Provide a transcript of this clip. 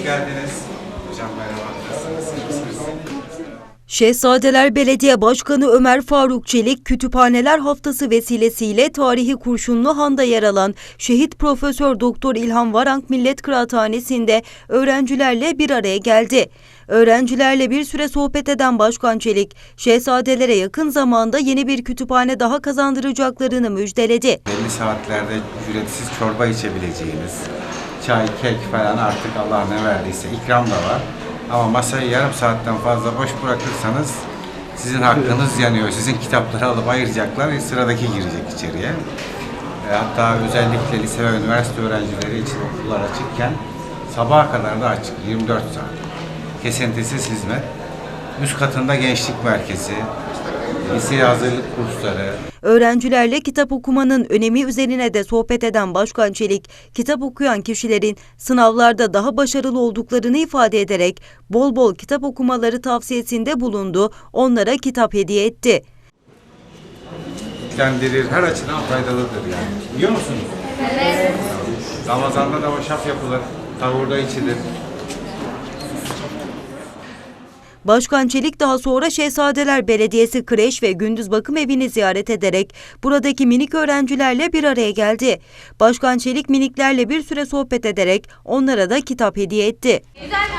hoş geldiniz. Hocam merhaba. Nasılsınız? Şehzadeler Belediye Başkanı Ömer Faruk Çelik, Kütüphaneler Haftası vesilesiyle tarihi Kurşunlu Han'da yer alan Şehit Profesör Doktor İlhan Varank Millet Kıraathanesi'nde öğrencilerle bir araya geldi. Öğrencilerle bir süre sohbet eden Başkan Çelik, şehzadelere yakın zamanda yeni bir kütüphane daha kazandıracaklarını müjdeledi. Belli saatlerde ücretsiz çorba içebileceğiniz, çay, kek falan artık Allah ne verdiyse ikram da var. Ama masayı yarım saatten fazla boş bırakırsanız sizin hakkınız yanıyor. Sizin kitapları alıp ayıracaklar, sıradaki girecek içeriye. E, Hatta özellikle lise ve üniversite öğrencileri için okullar açıkken sabaha kadar da açık, 24 saat. Kesintisiz hizmet. Üst katında gençlik merkezi, lise hazırlık kursları, Öğrencilerle kitap okumanın önemi üzerine de sohbet eden Başkan Çelik, kitap okuyan kişilerin sınavlarda daha başarılı olduklarını ifade ederek bol bol kitap okumaları tavsiyesinde bulundu, onlara kitap hediye etti. güçlendirir, her açıdan faydalıdır yani. Biliyor musunuz? Evet. Ramazan'da da hoşaf yapılır, tavurda içilir. Başkan Çelik daha sonra Şehzadeler Belediyesi kreş ve gündüz bakım evini ziyaret ederek buradaki minik öğrencilerle bir araya geldi. Başkan Çelik miniklerle bir süre sohbet ederek onlara da kitap hediye etti. Güzel